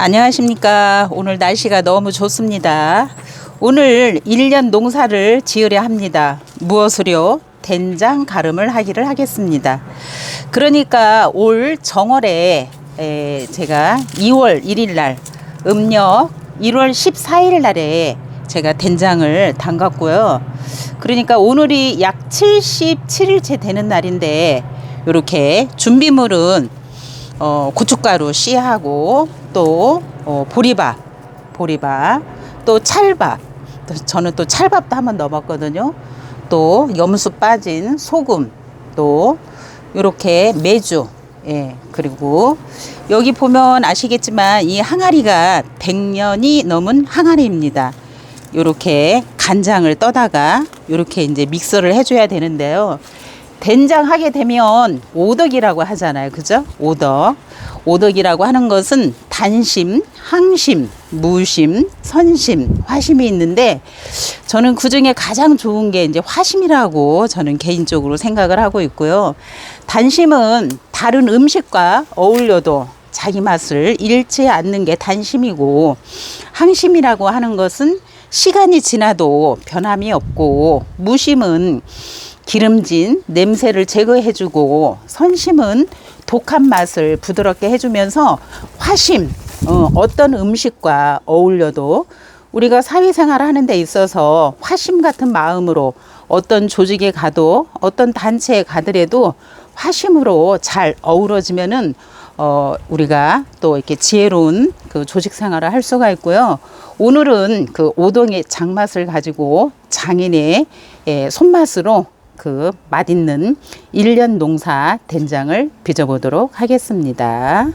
안녕하십니까. 오늘 날씨가 너무 좋습니다. 오늘 1년 농사를 지으려 합니다. 무엇으려? 된장 가름을 하기를 하겠습니다. 그러니까 올 정월에 에, 제가 2월 1일 날 음력 1월 14일 날에 제가 된장을 담갔고요. 그러니까 오늘이 약 77일째 되는 날인데 이렇게 준비물은 어, 고춧가루 씨하고 또 어, 보리밥, 보리밥, 또 찰밥. 또 저는 또 찰밥도 한번 넣어봤거든요. 또 염수 빠진 소금, 또 이렇게 매주, 예 그리고 여기 보면 아시겠지만 이 항아리가 100년이 넘은 항아리입니다. 이렇게 간장을 떠다가 이렇게 이제 믹서를 해줘야 되는데요. 된장 하게 되면 오덕이라고 하잖아요. 그죠? 오덕. 오덕이라고 하는 것은 단심, 항심, 무심, 선심, 화심이 있는데 저는 그 중에 가장 좋은 게 이제 화심이라고 저는 개인적으로 생각을 하고 있고요. 단심은 다른 음식과 어울려도 자기 맛을 잃지 않는 게 단심이고 항심이라고 하는 것은 시간이 지나도 변함이 없고 무심은 기름진 냄새를 제거해주고 선심은 독한 맛을 부드럽게 해주면서 화심 어, 어떤 음식과 어울려도 우리가 사회생활을 하는 데 있어서 화심 같은 마음으로 어떤 조직에 가도 어떤 단체에 가더라도 화심으로 잘 어우러지면은 어, 우리가 또 이렇게 지혜로운 그 조직 생활을 할 수가 있고요. 오늘은 그 오동의 장맛을 가지고 장인의 예, 손맛으로 그 맛있는 일년 농사 된장을 빚어보도록 하겠습니다.